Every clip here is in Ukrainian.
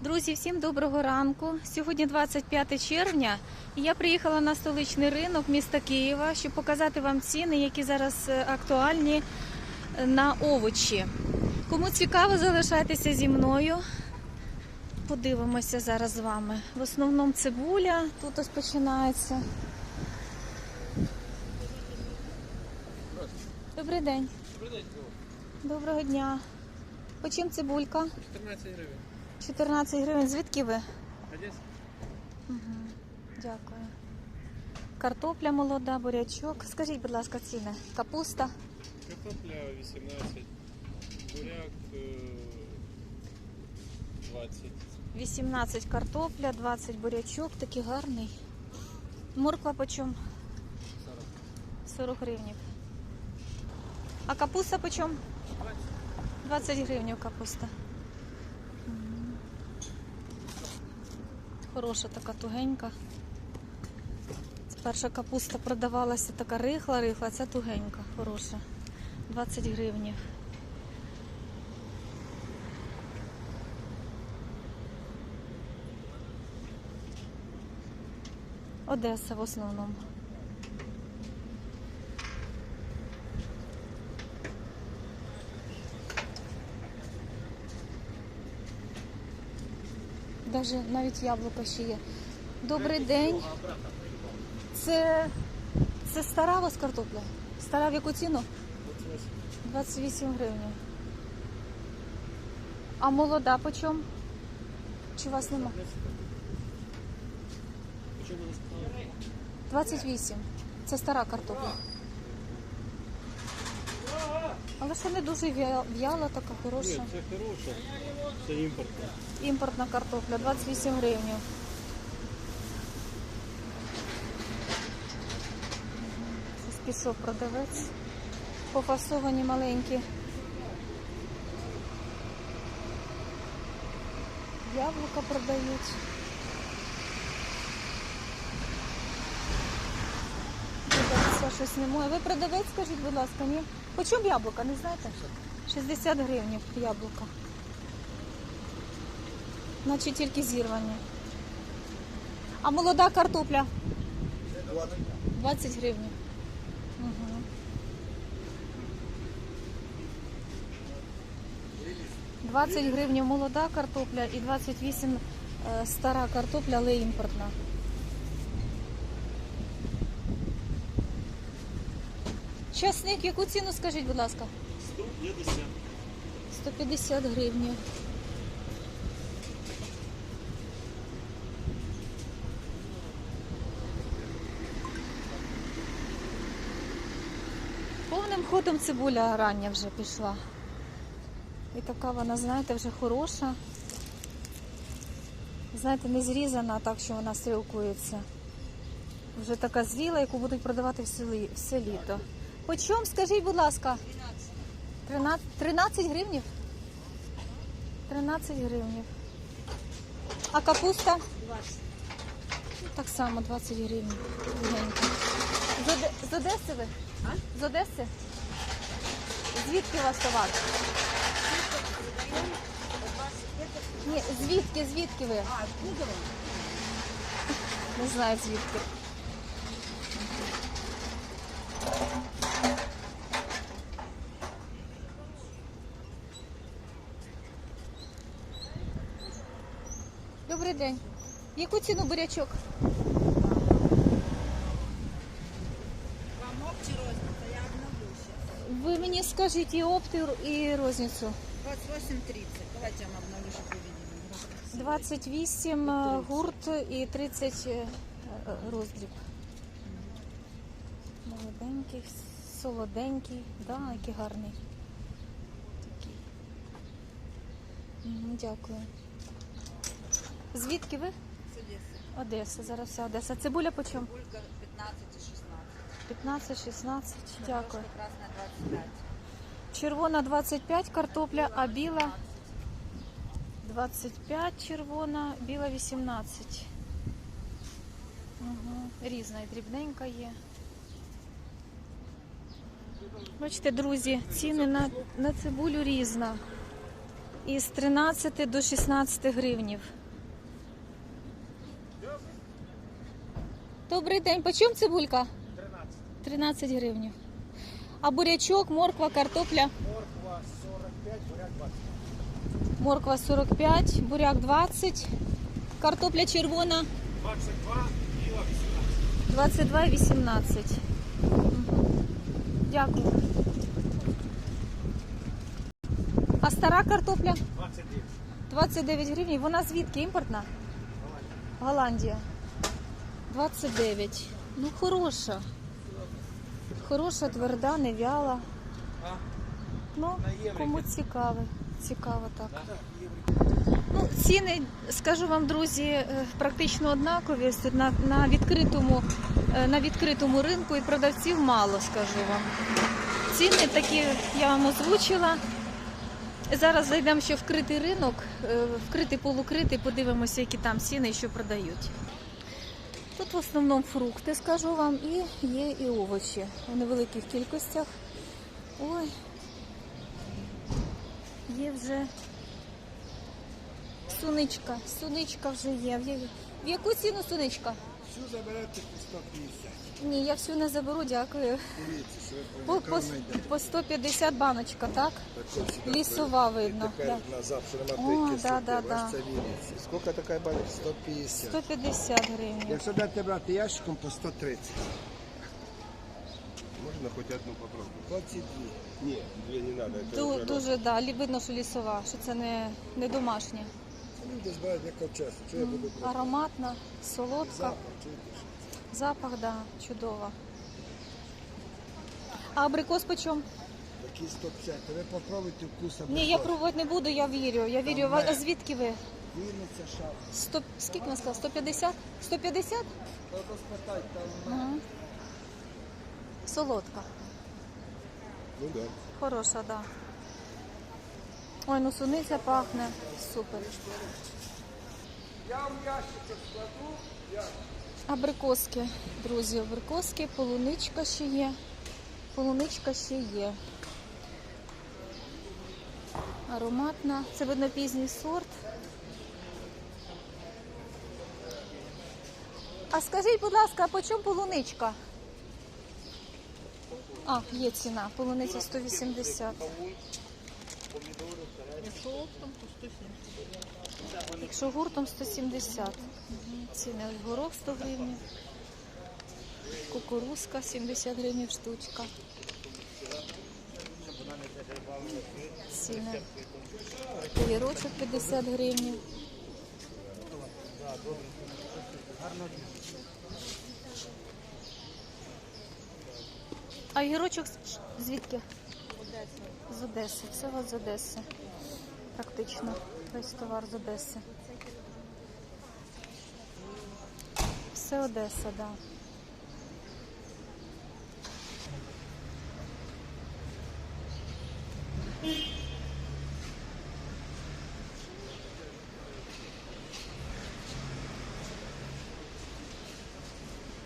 Друзі, всім доброго ранку. Сьогодні 25 червня, і я приїхала на столичний ринок міста Києва, щоб показати вам ціни, які зараз е, актуальні е, на овочі. Кому цікаво, залишайтеся зі мною. Подивимося зараз з вами. В основному цибуля тут ось починається. Добрий день. Доброго дня. По чим цибулька? 14 гривень. 14 гривень. Звідки ви? Одеса? Дякую. Картопля молода, бурячок. Скажіть, будь ласка, ціни. Капуста Картопля 18. Буряк е, 20. 18 картопля, 20 бурячок, такий гарний. Морква почем? 40 гривнів. А капуста почем? 20 гривнів капуста. Хороша така тугенька. Перша капуста продавалася така рихла, рихла, ця тугенька, хороша. 20 гривнів. Одеса в основному. Даже навіть яблуко ще є. Добрий день. Це, це стара у вас картопля? Стара в яку ціну? 28 гривень. А молода по чому? Чи вас нема? 28. Це стара картопля. Але ще не дуже в'яла, така Ні, хороша. це хороша. Це імпортна. Імпортна картопля 28 гривень. Пішов продавець. Пофасовані маленькі. Яблука продають. Продавця щось немає. Ви продавець, скажіть, будь ласка, ні? По яблука, не знаєте? 60 гривень яблука. Наче тільки зірвані. А молода картопля? 20 гривень. Угу. Двадцять гривень молода картопля і 28 е, стара картопля, але імпортна. Часник, яку ціну скажіть, будь ласка? 150. 150 гривень. Повним ходом цибуля рання вже пішла. І така вона, знаєте, вже хороша. Знаєте, не зрізана так, що вона стрілкується. Вже така зріла, яку будуть продавати все, лі- все літо. По чому, скажіть, будь ласка? 13, 13 гривнів? 13 гривнів. А капуста? 20. Так само 20 гривень. З Одеси ви? А? З Одеси? Звідки у вас товар? Ні, звідки, звідки ви? А, откуда Не знаю звідки. Добрий день. Яку ціну бурячок? Вам опті розниця, я обновлю сейчас. Ви мені скажіть і опту, і розницю. 28.30. Давайте я вам обновлю, щоб ви видели. 28 е, гурт і 30 е, е, роздріб. Молоденький, солоденький, да, який гарний. Такий. Дякую. Звідки ви? Одеса, зараз вся Одеса. Цибуля по чому? Булька 15 і 16. 15, 16. Дякую. Красна 25. Червона 25 картопля, а біла 25 червона, біла 18. Угу. Різна і дрібненька є. Бачите, друзі, ціни на, на цибулю різна. із 13 до 16 гривнів. Добрий день. По чому цибулька? 13. 13 гривнів. А бурячок, морква, картопля? Морква 45, буряк 20. Морква 45, буряк 20, картопля червона 22 кіла 18. 22 і 18. Дякую. А стара картопля 29. 29 гривень. Вона звідки імпортна? Голландія. 29. Ну, хороша. Хороша, тверда, не вяла. Ну, кому цікаво. Цікаво так. Ну, ціни, скажу вам, друзі, е, практично однакові. На, на, відкритому, е, на відкритому ринку і продавців мало, скажу вам. Ціни такі я вам озвучила. Зараз зайдемо ще вкритий ринок, е, вкритий полукритий, подивимося, які там ціни і що продають. Тут в основному фрукти, скажу вам, і є і овочі у невеликих кількостях. Ой, є вже суничка. Суничка вже є. В яку ціну суничка? Всю заберете по 150. Ні, я всю не заберу, дякую. Дивіться, що По, по, по 150 баночка, так? Так, Лісова видно, Тепер да. на завтра О, на да, да, да. Це Вінниці. Скільки така баночка? 150. 150 гривень. Якщо дати брати ящиком, по 130. Можно хоть одну попробовать? 22. Нет, две не. Это Ду- уже Дуже да, лі- видно, що лісова, що це не, не домашня. Люди збирають як ковчасу. Що я буду брати? Ароматна, солодка, Запах, чуєте? Запах, да, чудова. А абрикос почем? Такі 150. Ви попробуйте вкус Ні, я пробувати не буду, я вірю. Я вірю. А звідки ви? Вінниця шапка. 100, скільки ви сказали? 150? 150? Треба спитати, там... Угу. Солодка. Ну да. Хороша, да. Ой, ну суниця пахне. Супер. Я вам ящичок складу. Абрикоски, друзі, абрикоски, полуничка ще є. Полуничка ще є. Ароматна. Це видно пізній сорт. А скажіть, будь ласка, а по чому полуничка? А, є ціна. Полуниця 180. Якщо гуртом 170. Ціни горох 100 гривень. Кукурузка 70 гривень штучка. Ціни. Огірочок 50 гривень. А огірочок з- звідки? З Одеси. Все з Одеси. Практично. Весь товар з Одеси. Все Одеса, так. Да.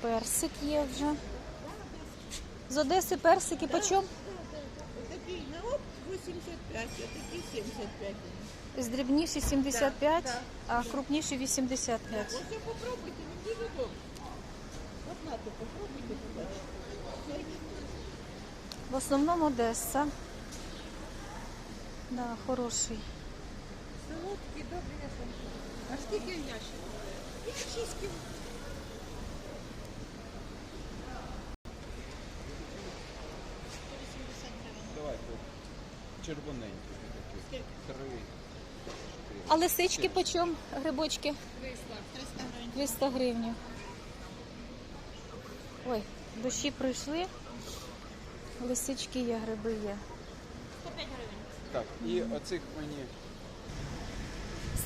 Персик є вже. З Одеси персики почем? Такий на оп 85, а такий 75. З дрібніші 75, Так, а крупніші 85. Ось і попробуйте, він дуже добре. От нате, попробуйте, побачите. В основному Одеса. Да, хороший. Солодкі, добрі, я. А скільки ящик? Я 6 кіл. Давайте. Червоненький. А лисички почем? Грибочки? 300 гривень. Ой, дощі пройшли. Лисички є, гриби є. Так, і оцих мені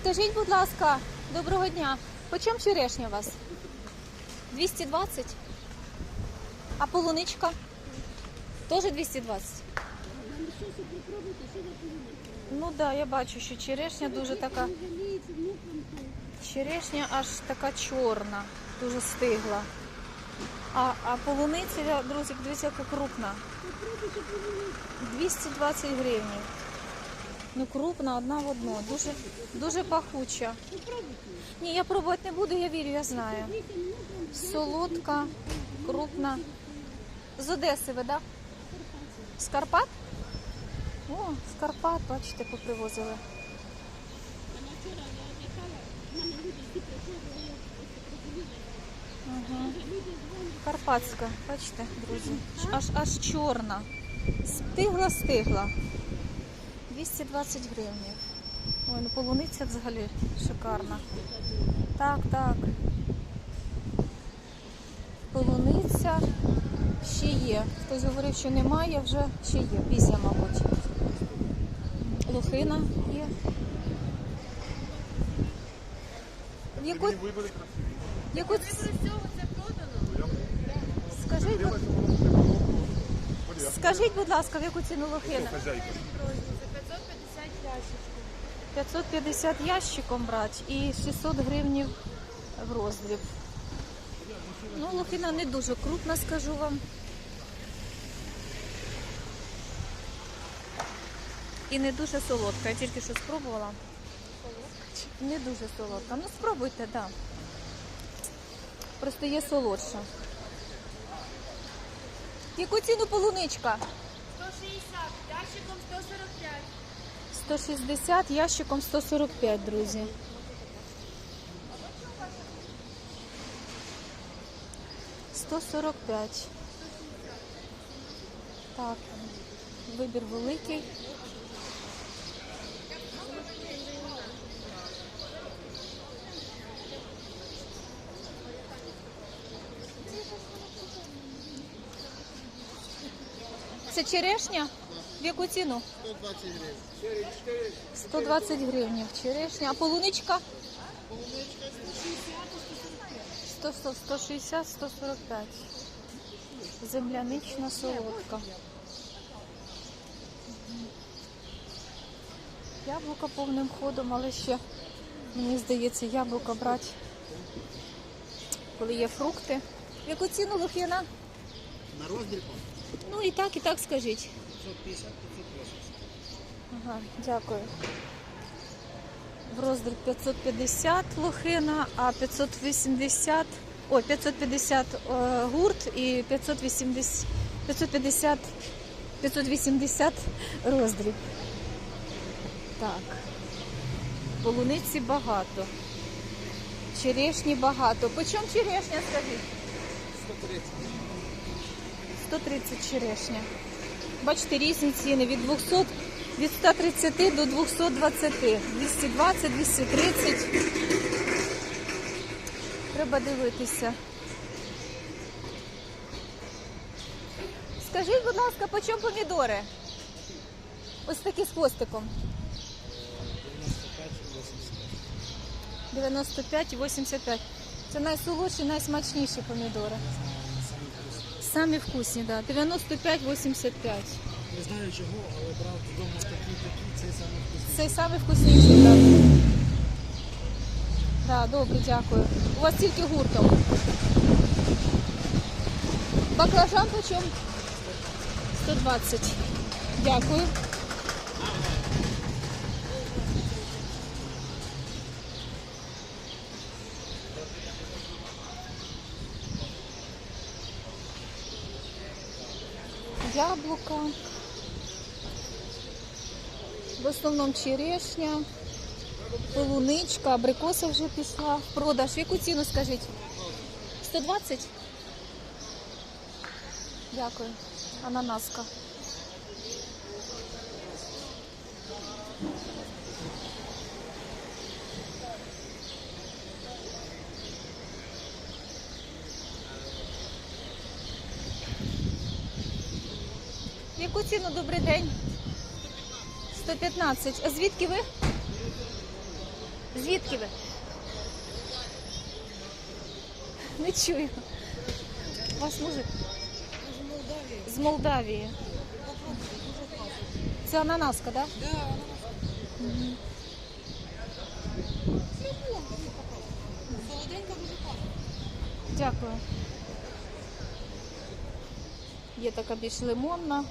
Скажіть, будь ласка, доброго дня. Почем черешня у вас? 220? А полуничка? Теж 220? Ну так, да, я бачу, що черешня дуже така. Черешня аж така чорна, дуже стигла. А, а полуниця, друзі, дивіться, яка крупна. 220 гривень. Ну, крупна, одна в одну. Дуже, дуже пахуча. Ні, я пробувати не буду, я вірю, я знаю. Солодка, крупна. З Одеси ви, так? З Карпат? О, з Карпат, бачите, попривозили. Ага. Карпатська, бачите, друзі. Аж аж чорна. Стигла, стигла. 220 гривень. Ой, ну полуниця взагалі шикарна. Так, так. Полуниця ще є. Хтось говорив, що немає, вже ще є. Після, мабуть. Лохина. Є. Яку... Яку... Скажіть, будь... Скажіть, будь ласка, в яку ціну лохина? 550 ящиком брати і 600 гривень в роздріб. Ну, лохина не дуже крупна, скажу вам. І не дуже солодка. Я тільки що спробувала. Не дуже солодка. Ну спробуйте, так. Да. Просто є солодша. Яку ціну полуничка? 160, ящиком 145. 160, ящиком 145, друзі. Сто сорок п'ять. Так, вибір великий. Це черешня? В яку ціну? 120 гривень 120 гривень черешня. А полуничка? 100, 100, 160, 145. Землянична солодка. Яблука повним ходом, але ще, мені здається, яблука брати, коли є фрукти. В яку ціну лохина? На роздріб Ну і так, і так скажіть. 550 580. Ага, дякую. В роздріб 550 лохина, а 580, ой, 550 е, гурт і 580, 550, 580 роздріб. Так. Полуниці багато. Черешні багато. По чому черешня, скажіть? 130 черешня. Бачите, різні ціни від 200, від 130 до 220, 220, 230. Треба дивитися. Скажіть, будь ласка, по чому помідори? Ось такі з хвостиком. 95 і 85. Це найсолодші, найсмачніші помідори. Самі вкусні, так. Да. 95-85. Не знаю чого, але брав додому такі такі, цей самий вкусний. Це самий вкусніший, так. Так, добре, дякую. У вас тільки гуртом. Баклажан по чому? 120. Дякую. Яблука. В основному черешня, полуничка, абрикоса вже пішла продаж. Яку ціну скажіть? 120? Дякую. Ананаска. Яку ціну добрий день? 115. А звідки ви? Звідки ви? Не чую. Вас мужик? З Молдавії. Це ананаска, так? Да? Мгм. Дякую. Є така більш лимонна.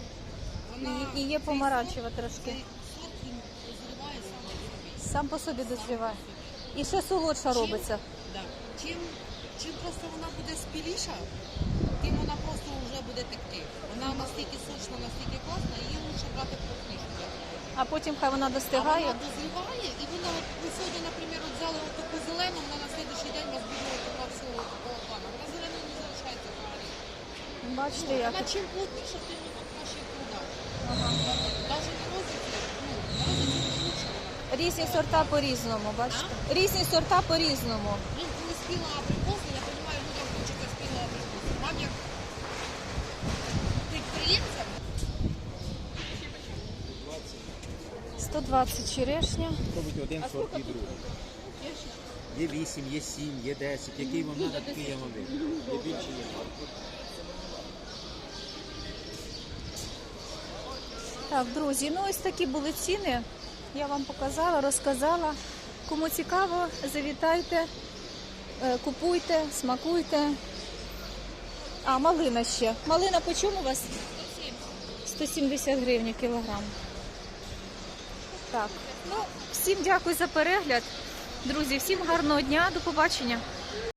І, і є помаранчева трошки. Сам по собі дозріває. І ще солодша робиться. Да. Чим, чим просто вона буде спіліша, тим вона просто вже буде текти. Вона настільки сочна, настільки класна, її лучше брати плотніше. А потім хай вона А достигає. вона дозріває, і вона от ви сьогодні, наприклад, от взяли от таку зелену, вона на слідуючий день у вас буде така всього такого плану. Вона зеленою не залишається взагалі. Бачите, як. Вона чим плотніша, тим вона краще продає. Навіть на розвитку, ну, на розвитку лучше вона. Різні сорта по-різному, бачите? Різні сорта по-різному. Ну, коли спіла абрикоса, я розумію, людям хочеться спіла абрикоса. Вам як підприємцям 120 черешня. Пробуйте один сорт і другий. Є 8, є 7, є 10. Який вам треба, такий я вам. Є більше, є менше. Так, друзі, ну ось такі були ціни. Я вам показала, розказала. Кому цікаво, завітайте, е, купуйте, смакуйте. А, малина ще. Малина по чому у вас? 170 гривень кілограм. Так, ну, всім дякую за перегляд. Друзі, всім гарного дня, до побачення.